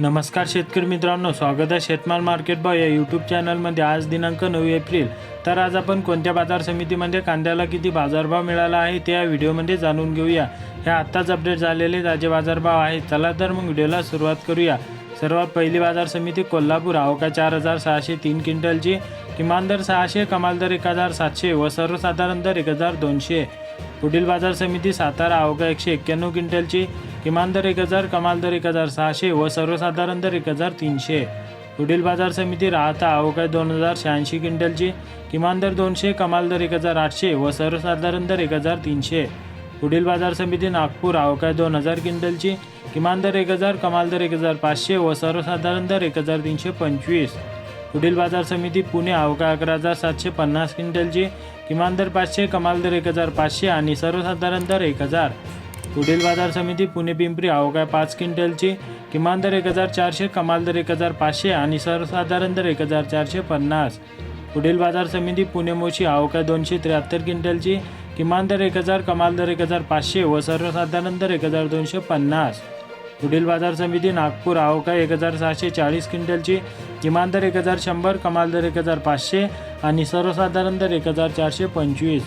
नमस्कार शेतकरी मित्रांनो स्वागत आहे शेतमाल मार्केट भाव या यूट्यूब चॅनलमध्ये. आज दिनांक नऊ एप्रिल. तर आज आपण कोणत्या बाजार समितीमध्ये कांद्याला किती बाजारभाव मिळाला आहे ते या व्हिडिओमध्ये जाणून घेऊया. हे आत्ताच अपडेट झालेले ताजे बाजारभाव आहेत. चला तर मग व्हिडिओला सुरुवात करूया. सर्वात पहिली बाजार समिती कोल्हापूर. आवका चार हजार सहाशे तीन क्विंटलची. किमान दर सहाशे कमाल दर एक हजार सातशे व सर्वसाधारण दर एक हजार दोनशे. पुढील बाजार समिती सातारा अवघा एकशे एक्क्याण्णव क्विंटलची किमान दर एक हजार कमाल दर एक हजार सहाशे व सर्वसाधारण दर एक हजार तीनशे. पुढील बाजार समिती राहता अवघा दोन हजार शहाऐंशी क्विंटलची किमान दर दोनशे कमाल दर एक हजार आठशे व सर्वसाधारण दर एक हजार तीनशे. पुढील बाजार समिती नागपूर अवकाय दोन हजार क्विंटलची किमान दर एक हजार कमाल दर एक हजार पाचशे व सर्वसाधारण दर एक हजार तीनशे पंचवीस. पुढील बाजार समिती पुणे अवका अकरा हजार सातशे पन्नास क्विंटलची किमान दर पाचशे कमाल दर एक हजार पाचशे आणि सर्वसाधारण दर एक हजार. पुढील बाजार समिती पुणे पिंपरी अवकाय पाच क्विंटलची किमान दर एक हजार चारशे कमाल दर एक हजार पाचशे आणि सर्वसाधारण दर एक हजार चारशे पन्नास. पुढील बाजार समिती पुणे मोशी अवकाय दोनशे त्र्याहत्तर क्विंटलची किमान दर एक हजार कमाल दर एक हजार पाचशे व सर्वसाधारण दर एक हजार दोनशे पन्नास. पुढील बाजार समिती नागपूर आवका एक हजार सहाशे चाळीस क्विंटलची किमान दर एक हजार शंभर कमाल दर एक हजार पाचशे आणि सर्वसाधारण दर एक हजार चारशे पंचवीस.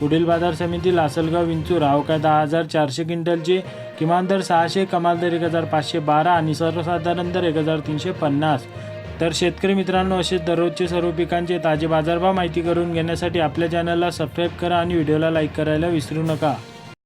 पुढील बाजार समिती लासलगाव विंचूर आवका दहा हजार चारशे क्विंटलची किमान दर सहाशे कमाल दर एक हजार पाचशे बारा आणि सर्वसाधारण दर एक हजार तीनशे पन्नास. तर शेतकरी मित्रांनो असे दररोजचे सर्व पिकांचे ताजे बाजारभाव माहिती करून घेण्यासाठी आपल्या चॅनलला सबस्क्राईब करा आणि व्हिडिओला लाईक करायला विसरू नका.